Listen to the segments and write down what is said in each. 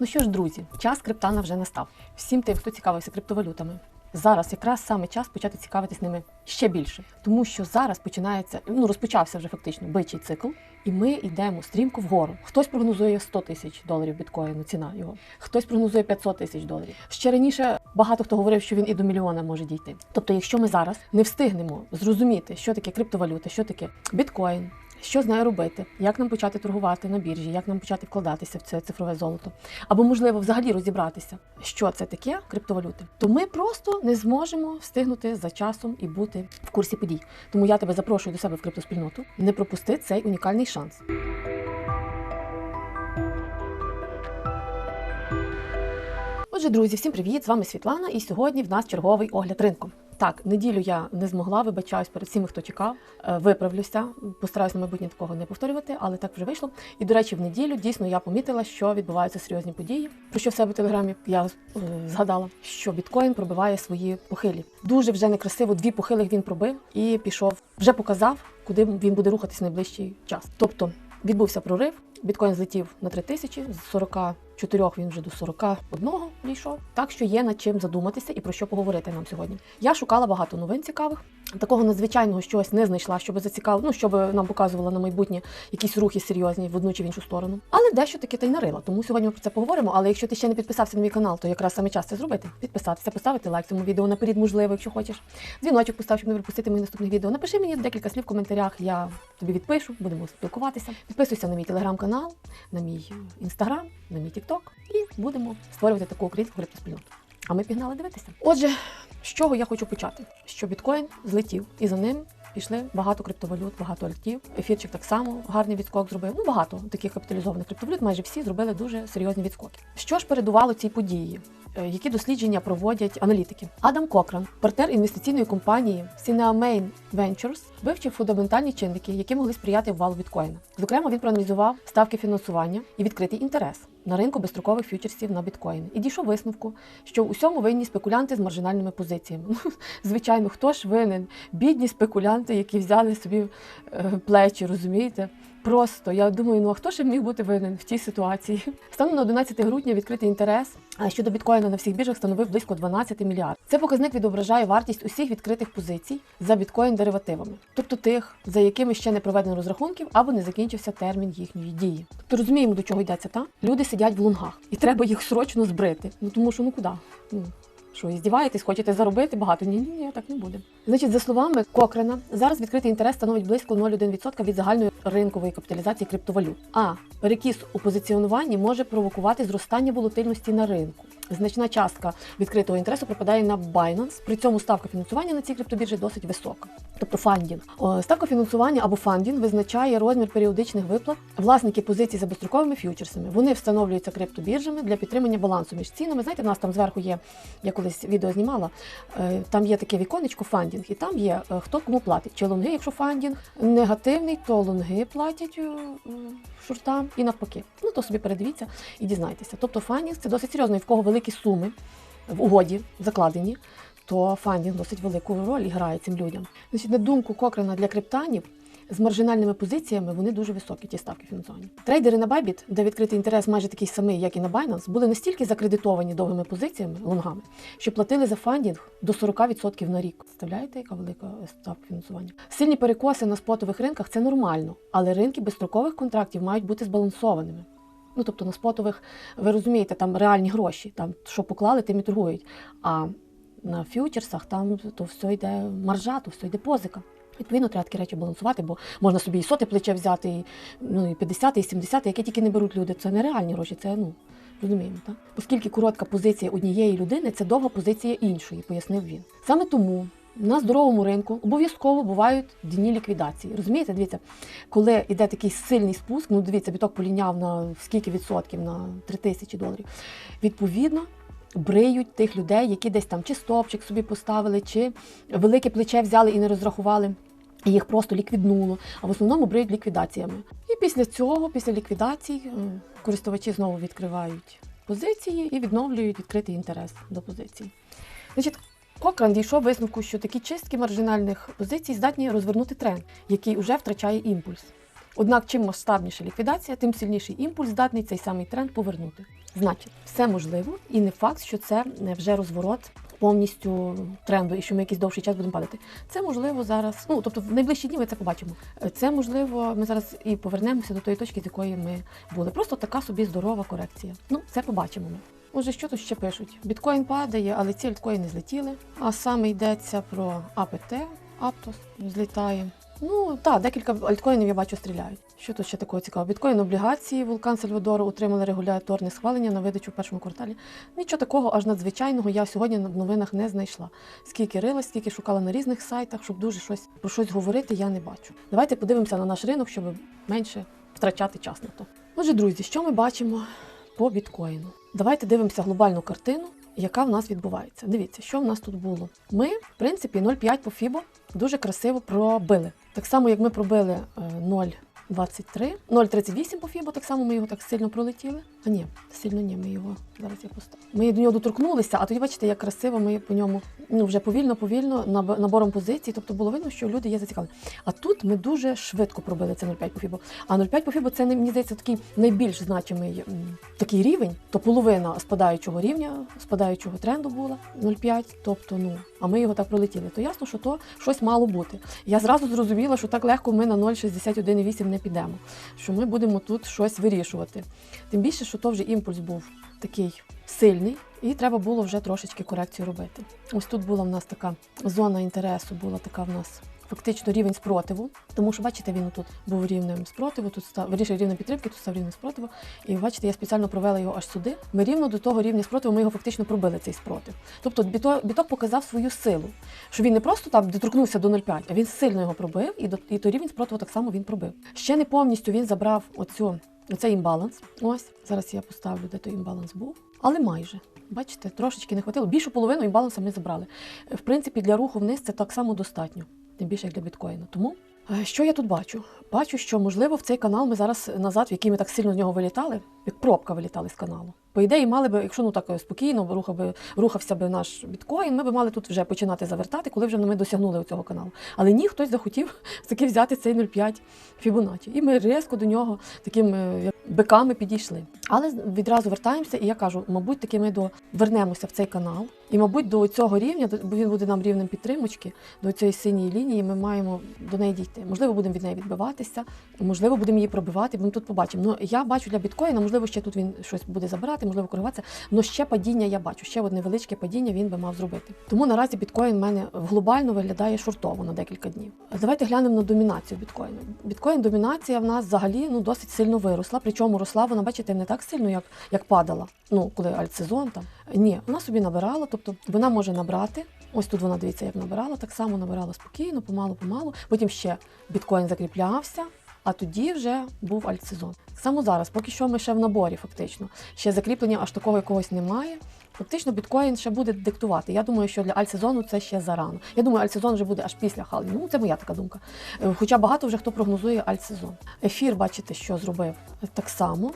Ну що ж, друзі, час криптана вже настав. Всім тим, хто цікавився криптовалютами. Зараз якраз саме час почати цікавитись ними ще більше, тому що зараз починається, ну розпочався вже фактично бичий цикл, і ми йдемо стрімко вгору. Хтось прогнозує 100 тисяч доларів біткоїну, ціна його, хтось прогнозує 500 тисяч доларів. Ще раніше багато хто говорив, що він і до мільйона може дійти. Тобто, якщо ми зараз не встигнемо зрозуміти, що таке криптовалюта, що таке біткоін, що з нею робити, як нам почати торгувати на біржі, як нам почати вкладатися в це цифрове золото, або можливо взагалі розібратися, що це таке криптовалюти, то ми просто не зможемо встигнути за часом і бути в курсі подій. Тому я тебе запрошую до себе в криптоспільноту. Не пропусти цей унікальний шанс. Отже, друзі, всім привіт! З вами Світлана, і сьогодні в нас черговий огляд ринку. Так, неділю я не змогла, вибачаюсь перед всіми, хто чекав. Е, Виправлюся, постараюся на майбутнє такого не повторювати, але так вже вийшло. І до речі, в неділю дійсно я помітила, що відбуваються серйозні події. Про що в себе в телеграмі я е, згадала, що біткоін пробиває свої похилі. Дуже вже некрасиво дві похилих він пробив і пішов, вже показав, куди він буде рухатись в найближчий час. Тобто відбувся прорив. Біткоін злетів на 3 тисячі, з 44 він вже до 41 дійшов. Так що є над чим задуматися і про що поговорити нам сьогодні. Я шукала багато новин цікавих. Такого надзвичайного щось не знайшла, щоб зацікавило, ну щоб нам показувало на майбутнє якісь рухи серйозні в одну чи в іншу сторону. Але дещо таки та й нарила. Тому сьогодні ми про це поговоримо. Але якщо ти ще не підписався на мій канал, то якраз саме час це зробити. Підписатися, поставити лайк цьому відео наперед, можливо, якщо хочеш. Дзвіночок постав, щоб не пропустити мої наступних відео. Напиши мені декілька слів в коментарях. Я тобі відпишу, будемо спілкуватися. Підписуйся на мій телеграм-канал, на мій інстаграм, на мій тікток, і будемо створювати таку українську криптоспільноту. А ми пігнали дивитися. Отже, з чого я хочу почати? Що біткоін злетів, і за ним пішли багато криптовалют, багато альтів. Ефірчик так само гарний відскок зробив. Ну багато таких капіталізованих криптовалют. Майже всі зробили дуже серйозні відскоки. Що ж передувало цій події? Е, Які дослідження проводять аналітики? Адам Кокран, партнер інвестиційної компанії Cineamain Ventures, вивчив фундаментальні чинники, які могли сприяти ввалу біткоїна. Зокрема, він проаналізував ставки фінансування і відкритий інтерес на ринку безстрокових фьючерсів на біткоін і дійшов висновку, що в усьому винні спекулянти з маржинальними позиціями. Ну, Звичайно, хто ж винен? Бідні спекулянти, які взяли собі е, плечі, розумієте? Просто я думаю, ну а хто ж міг бути винен в цій ситуації? Станом на 11 грудня відкритий інтерес щодо біткоїна на всіх біржах становив близько 12 мільярдів. Це показник відображає вартість усіх відкритих позицій за біткоін деривативами, тобто тих, за якими ще не проведено розрахунків або не закінчився термін їхньої дії. Тобто розуміємо, до чого йдеться, та люди сидять в лунгах, і треба їх срочно збрити. Ну тому що ну куди? Ну що, здіваєтесь, хочете заробити багато? Ні, ні, ні, так не буде. Значить, за словами Кокрена, зараз відкритий інтерес становить близько 0,1% від загальної ринкової капіталізації криптовалют. А перекіс у позиціонуванні може провокувати зростання волатильності на ринку. Значна частка відкритого інтересу припадає на Binance, при цьому ставка фінансування на цій криптобіржі досить висока. Тобто фандінг. Ставка фінансування або фандінг визначає розмір періодичних виплат власників позицій за безстроковими ф'ючерсами. Вони встановлюються криптобіржами для підтримання балансу між цінами. Знаєте, в нас там зверху є, я колись відео знімала, е, там є таке віконечко фандінг, і там є е, хто кому платить. Чи лонги, якщо фандінг негативний, то лонги платять е, шортам і навпаки. Ну то собі передивіться і дізнайтеся. Тобто фандінг це досить серйозно, і в кого великі суми в угоді закладені, то фандінг досить велику роль грає цим людям. Значить, на думку Кокрена для криптанів. З маржинальними позиціями вони дуже високі, ті ставки фінансування. Трейдери на Bybit, де відкритий інтерес майже такий самий, як і на Binance, були настільки закредитовані довгими позиціями, лонгами, що платили за фандінг до 40% на рік. Представляєте, яка велика ставка фінансування? Сильні перекоси на спотових ринках це нормально, але ринки безстрокових контрактів мають бути збалансованими. Ну тобто на спотових, ви розумієте, там реальні гроші, там що поклали, тим і торгують. А на фьючерсах там то все йде маржа, то все йде позика. Відповідно, треба такі речі балансувати, бо можна собі і соте плече взяти, і, ну, і 50, і 70, яке тільки не беруть люди. Це не реальні гроші, це ну. Розуміємо, так? Оскільки коротка позиція однієї людини це довга позиція іншої, пояснив він. Саме тому на здоровому ринку обов'язково бувають дні ліквідації. Розумієте, дивіться, коли йде такий сильний спуск, ну дивіться, біток поліняв на скільки відсотків, на 3 тисячі доларів. Відповідно, бриють тих людей, які десь там чи стопчик собі поставили, чи велике плече взяли і не розрахували. І їх просто ліквіднуло, а в основному бриють ліквідаціями. І після цього, після ліквідацій, е, користувачі знову відкривають позиції і відновлюють відкритий інтерес до позицій. Значить, Кокран дійшов висновку, що такі чистки маржинальних позицій здатні розвернути тренд, який вже втрачає імпульс. Однак, чим масштабніша ліквідація, тим сильніший імпульс здатний цей самий тренд повернути. Значить, все можливо, і не факт, що це вже розворот повністю тренду, і що ми якийсь довший час будемо падати. Це можливо зараз. Ну тобто, в найближчі дні ми це побачимо. Це можливо, ми зараз і повернемося до тої точки, з якої ми були. Просто така собі здорова корекція. Ну, це побачимо ми. Отже, що тут ще пишуть? Біткоін падає, але ці альткоїни злетіли. А саме йдеться про АПТ, Аптос злітає. Ну так, декілька альткоїнів я бачу стріляють. Що тут ще такого цікавого? Біткоін облігації, вулкан Сальвадору отримали регуляторне схвалення на видачу в першому кварталі. Нічого такого аж надзвичайного я сьогодні в новинах не знайшла. Скільки рилась, скільки шукала на різних сайтах, щоб дуже щось про щось говорити, я не бачу. Давайте подивимося на наш ринок, щоб менше втрачати час на то. Отже, друзі, що ми бачимо по біткоїну? Давайте дивимося глобальну картину, яка в нас відбувається. Дивіться, що в нас тут було. Ми, в принципі, 0,5 по Фібо дуже красиво пробили. Так само, як ми пробили е, 0 23. 0,38 по фібо, так само ми його так сильно пролетіли. А ні, сильно ні, ми його зараз я поставлю. Ми до нього доторкнулися, а тоді бачите, як красиво ми по ньому ну вже повільно-повільно набором позицій. Тобто було видно, що люди є зацікавлені. А тут ми дуже швидко пробили це 0,5 по фібо. А 0,5 по фібо це мені здається такий найбільш значимий такий рівень, то половина спадаючого рівня, спадаючого тренду була 0,5, тобто ну. А ми його так пролетіли. То ясно, що то щось мало бути. Я зразу зрозуміла, що так легко ми на 0,61,8 не підемо, що ми будемо тут щось вирішувати. Тим більше, що то вже імпульс був такий сильний, і треба було вже трошечки корекцію робити. Ось тут була в нас така зона інтересу, була така в нас. Фактично рівень спротиву, тому що бачите, він тут був рівнем спротиву, тут став вирішив рівнем підтримки, тут став рівнем спротиву. І бачите, я спеціально провела його аж сюди. Ми рівно до того рівня спротиву, ми його фактично пробили цей спротив. Тобто біток, показав свою силу, що він не просто там доторкнувся до 0,5, а він сильно його пробив, і до і то рівень спротиву так само він пробив. Ще не повністю він забрав оцю, оцей імбаланс. Ось зараз я поставлю, де той імбаланс був, але майже. Бачите, трошечки не хватило. Більшу половину імбаланса ми забрали. В принципі, для руху вниз це так само достатньо, тим більше як для біткоїна. Тому е, що я тут бачу? Бачу, що можливо в цей канал ми зараз назад, в який ми так сильно з нього вилітали, як пробка вилітали з каналу. По ідеї, мали би, якщо ну так е, спокійно рухав би, рухався би наш біткоін, ми б мали тут вже починати завертати, коли вже ми досягнули цього каналу. Але ні, хтось захотів таки взяти цей 0,5 Фібоначчі. І ми різко до нього такими як биками підійшли. Але відразу вертаємося, і я кажу, мабуть, таки ми до вернемося в цей канал. І, мабуть, до цього рівня, бо він буде нам рівнем підтримочки, до цієї синьої лінії, ми маємо до неї дійти. Можливо, будемо від неї відбиватися, можливо, будемо її пробивати, бо ми тут побачимо. Ну я бачу для біткоїна, можливо, ще тут він щось буде забирати, можливо, коригуватися. Але ще падіння я бачу, ще одне невеличке падіння він би мав зробити. Тому наразі біткоін в мене глобально виглядає шортово на декілька днів. Давайте глянемо на домінацію біткоїну. Біткоін домінація в нас взагалі ну досить сильно виросла. Причому росла вона, бачите, не так сильно, як, як падала. Ну, коли альтсезон там. Ні, вона собі набирала, тобто вона може набрати. Ось тут вона дивіться, як набирала, так само набирала спокійно, помалу, помалу. Потім ще біткоін закріплявся, а тоді вже був альтсезон. Так само зараз, поки що ми ще в наборі, фактично. Ще закріплення аж такого якогось немає. Фактично, біткоін ще буде диктувати. Я думаю, що для альтсезону це ще зарано. Я думаю, альтсезон вже буде аж після халвінгу. Ну, це моя така думка. Е, Хоча багато вже хто прогнозує альтсезон. Ефір, бачите, що зробив так само.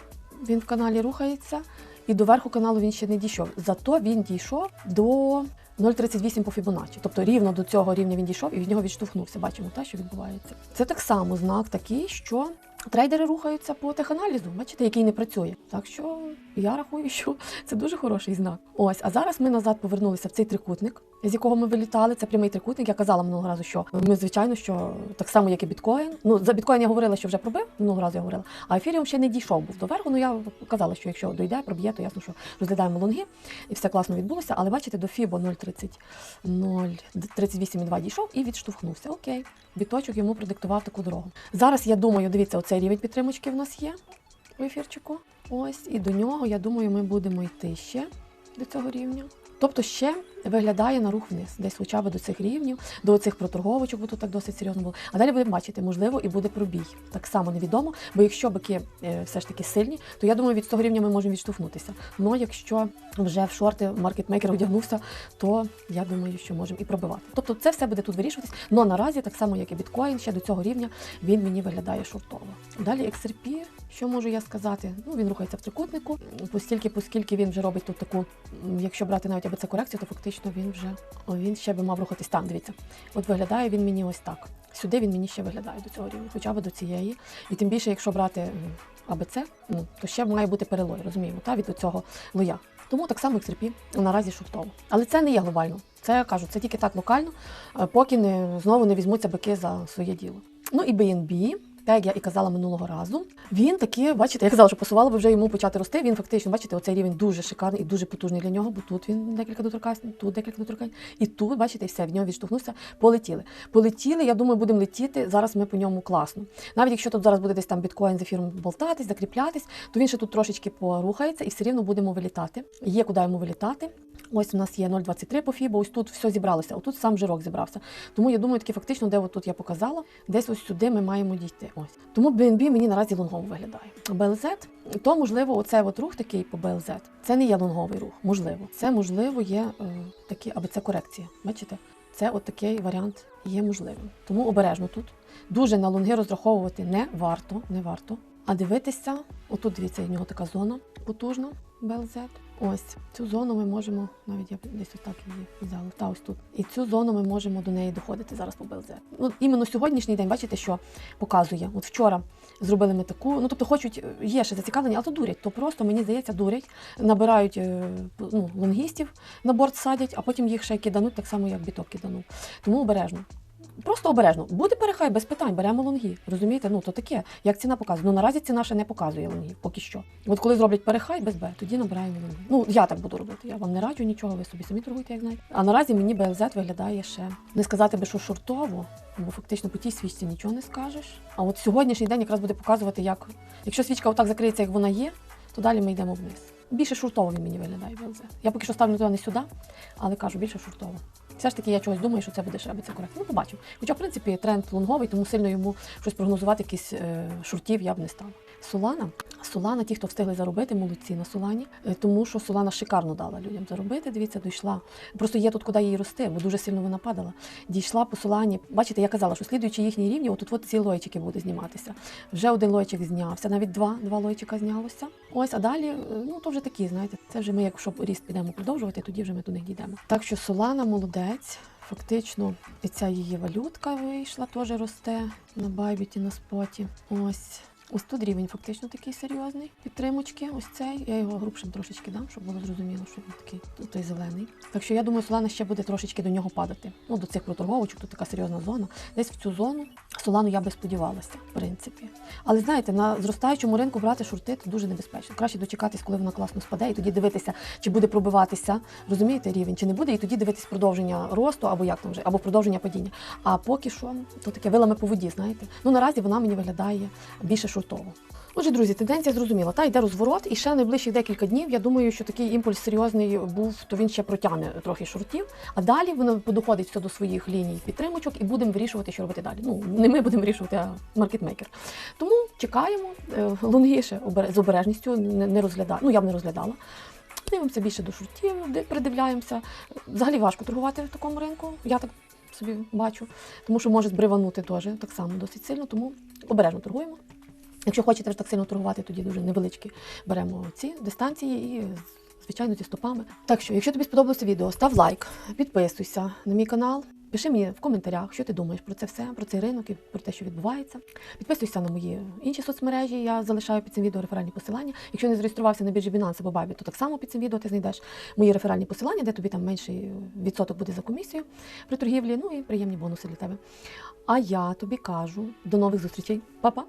Він в каналі рухається, і до верху каналу він ще не дійшов. Зато він дійшов до 0,38 по Фібоначчі. Тобто рівно до цього рівня він дійшов і від нього відштовхнувся. Бачимо те, що відбувається. Це так само знак такий, що трейдери рухаються по теханалізу, бачите, який не працює. Так що я рахую, що це дуже хороший знак. Ось, а зараз ми назад повернулися в цей трикутник, з якого ми вилітали. Це прямий трикутник. Я казала минулого разу, що ми, звичайно, що так само, як і біткоін. Ну, за біткоін я говорила, що вже пробив, минулого разу я говорила, а ефіріум ще не дійшов був до верху. Ну я казала, що якщо дойде, проб'є, то ясно, що розглядаємо лонги, і все класно відбулося. Але бачите, до Фібо 0,30, 0,38,2 дійшов і відштовхнувся. Окей, біточок йому продиктував таку дорогу. Зараз я думаю, дивіться, оцей рівень підтримочки в нас є в ефірчику. Ось, і до нього, я думаю, ми будемо йти ще до цього рівня. Тобто ще виглядає на рух вниз, десь хоча б до цих рівнів, до цих проторговочок, бо тут так досить серйозно було. А далі будемо бачити, можливо, і буде пробій. Так само невідомо, бо якщо бики е, все ж таки сильні, то я думаю, від цього рівня ми можемо відштовхнутися. Ну якщо вже в шорти маркетмейкер одягнувся, то я думаю, що можемо і пробивати. Тобто це все буде тут вирішуватись. Но наразі, так само як і біткоін, ще до цього рівня він мені виглядає шортово. Далі XRP, що можу я сказати? Ну він рухається в трикутнику, постільки, оскільки він вже робить тут таку, якщо брати навіть АБЦ корекцію, то фактично фактично він вже о, він ще би мав рухатись там. Дивіться, от виглядає він мені ось так. Сюди він мені ще виглядає до цього рівня, хоча б до цієї. І тим більше, якщо брати АБЦ, ну то ще має бути перелой, розуміємо, та від цього лоя. Тому так само XRP наразі шортово. Але це не є глобально. Це я кажу, це тільки так локально, е, поки не знову не візьмуться бики за своє діло. Ну і BNB, так як я і казала минулого разу, він таки, бачите, я казала, що посувало би вже йому почати рости. Він фактично, бачите, оцей рівень дуже шикарний і дуже потужний для нього, бо тут він декілька доторкань, тут декілька доторкань, і тут, бачите, все, в нього відштовхнувся, полетіли. Полетіли, я думаю, будемо летіти. Зараз ми по ньому класно. Навіть якщо тут зараз буде десь там біткоін з ефіром болтатись, закріплятись, то він ще тут трошечки порухається і все рівно будемо вилітати. Є куди йому вилітати. Ось у нас є 0,23 по фібо, ось тут все зібралося, отут сам жирок зібрався. Тому я думаю, таки фактично, де от тут я показала, десь ось сюди ми маємо дійти. Ось. Тому BNB мені наразі лонгово виглядає. BLZ, то можливо, оцей от рух такий по BLZ, це не є лонговий рух, можливо. Це можливо є е, такі, аби це корекція. Бачите? Це от такий варіант є можливим. Тому обережно тут. Дуже на лонги розраховувати не варто, не варто. А дивитися, отут дивіться, в нього така зона потужна, BLZ. Ось цю зону ми можемо, навіть я десь ось так її взяла, та ось тут. І цю зону ми можемо до неї доходити зараз по БЛЗ. Ну, іменно сьогоднішній день, бачите, що показує. От вчора зробили ми таку, ну тобто хочуть, є ще зацікавлені, але то дурять. То просто, мені здається, дурять, набирають е, ну, лонгістів на борт садять, а потім їх ще кидануть, так само, як біток киданув. Тому обережно. Просто обережно. Буде перехай без питань, беремо лонги. Розумієте? Ну то таке, як ціна показує. Ну наразі ціна ще не показує лонгів, поки що. От коли зроблять перехай без Б, тоді набираємо лонги. Ну я так буду робити. Я вам не раджу нічого, ви собі самі торгуйте, як знаєте. А наразі мені БЛЗ виглядає ще не сказати би, що шортово, бо фактично по тій свічці нічого не скажеш. А от сьогоднішній день якраз буде показувати, як якщо свічка отак закриється, як вона є, то далі ми йдемо вниз. Більше шуртово він мені виглядає БЛЗ. Я поки що ставлю туди не сюди, але кажу, більше шуртово. Все ж таки, я чогось думаю, що це буде ще коректно. Ну, побачимо. Хоча, в принципі, тренд лонговий, тому сильно йому щось прогнозувати, якісь е, шуртів я б не стала. Солана, Солана, ті, хто встигли заробити, молодці на Солані, е, тому що Солана шикарно дала людям заробити. Дивіться, дійшла. Просто є тут, куди їй рости, бо дуже сильно вона падала. Дійшла по Солані. Бачите, я казала, що слідуючи їхні рівні, отут от ці лойчики буде зніматися. Вже один лойчик знявся, навіть два, два лойчика знялося. Ось, а далі, е, ну то вже такі, знаєте, це вже ми, якщо ріст підемо продовжувати, тоді вже ми до них дійдемо. Так що Солана молодець. Фактично, і ця її валютка вийшла, теж росте на байбіті, на споті. Ось. Ось тут рівень фактично такий серйозний. Підтримочки, ось цей. Я його грубшим трошечки дам, щоб було зрозуміло, що він такий тут той зелений. Так що я думаю, Солана ще буде трошечки до нього падати. Ну, до цих проторговочок, тут така серйозна зона. Десь в цю зону Солану я би сподівалася, в принципі. Але знаєте, на зростаючому ринку брати шорти це дуже небезпечно. Краще дочекатись, коли вона класно спаде, і тоді дивитися, чи буде пробиватися, розумієте, рівень, чи не буде, і тоді дивитись продовження росту, або як там вже, або продовження падіння. А поки що, то таке вилами по воді, знаєте. Ну наразі вона мені виглядає більше шортово. Отже, друзі, тенденція зрозуміла. Та йде розворот, і ще найближчих декілька днів. Я думаю, що такий імпульс серйозний був, то він ще протягне трохи шортів. А далі воно доходить все до своїх ліній підтримочок і будемо вирішувати, що робити далі. Ну не ми будемо вирішувати, а маркетмейкер. Тому чекаємо Е, лонги з обережністю не розглядаю. Ну я б не розглядала. Дивимося більше до шортів, придивляємося. Взагалі важко торгувати в такому ринку. Я так собі бачу, тому що може збриванути теж так само досить сильно, тому обережно торгуємо. Якщо хочете так сильно торгувати, тоді дуже невеличкі беремо ці дистанції і звичайно зі стопами. Так що, якщо тобі сподобалося відео, став лайк, підписуйся на мій канал. Пиши мені в коментарях, що ти думаєш про це все, про цей ринок і про те, що відбувається. Підписуйся на мої інші соцмережі. Я залишаю під цим відео реферальні посилання. Якщо не зареєструвався на біржі Binance або Bybit, то так само під цим відео ти знайдеш мої реферальні посилання, де тобі там менший відсоток буде за комісію при торгівлі. Ну і приємні бонуси для тебе. А я тобі кажу до нових зустрічей. Па-па!